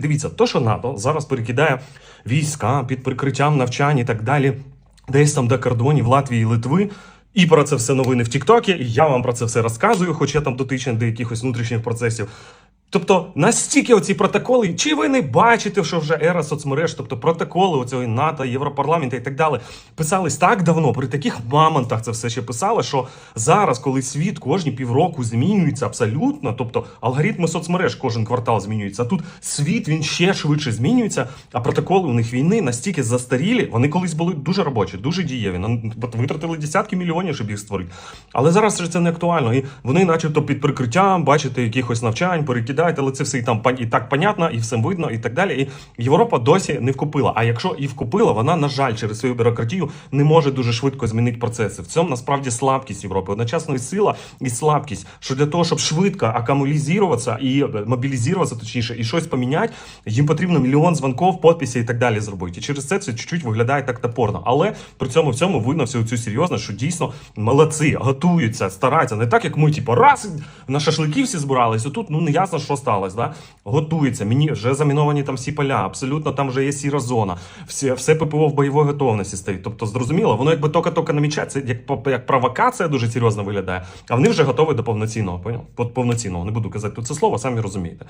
Дивіться, то, що НАТО зараз перекидає війська під прикриттям навчань і так далі, десь там до кордонів Латвії Литви. І про це все новини в Тіктокі, я вам про це все розказую, хоч я там дотичний до якихось внутрішніх процесів. Тобто настільки оці протоколи, чи ви не бачите, що вже ера соцмереж, тобто протоколи оцього НАТО, Європарламенту і так далі, писались так давно, при таких мамонтах це все ще писали, що зараз, коли світ кожні півроку змінюється абсолютно, тобто алгоритми соцмереж кожен квартал змінюються, а тут світ він ще швидше змінюється, а протоколи у них війни настільки застарілі, вони колись були дуже робочі, дуже дієві. Витратили десятки мільйонів, щоб їх створити. Але зараз це не актуально. І вони, начебто, під прикриттям, бачите, якихось навчань, перекидають, але це все і там і так понятно, і все видно, і так далі. І Європа досі не вкупила. А якщо і вкупила, вона, на жаль, через свою бюрократію не може дуже швидко змінити процеси. В цьому насправді слабкість Європи. Одночасно і сила, і слабкість. Що для того, щоб швидко акумулізуватися і е, мобілізуватися, точніше, і щось поміняти, їм потрібно мільйон дзвонків, підписів і так далі зробити. І через це це чуть-чуть виглядає так топорно. Але при цьому всьому видно всю цю серйозність, що дійсно молодці, готуються, стараються. Не так, як ми, типу, раз на шашлики всі збирались, отут ну не ясно, що сталося. Да? готується. Мені вже заміновані там всі поля, абсолютно там вже є сіра зона. Всі, все ППО в бойовій готовності стоїть. Тобто, зрозуміло, воно якби тільки-тільки намічається, як, як провокація дуже серйозно виглядає, а вони вже готові до повноцінного. Поняв? Повноцінного. Не буду казати тут це слово, самі розумієте.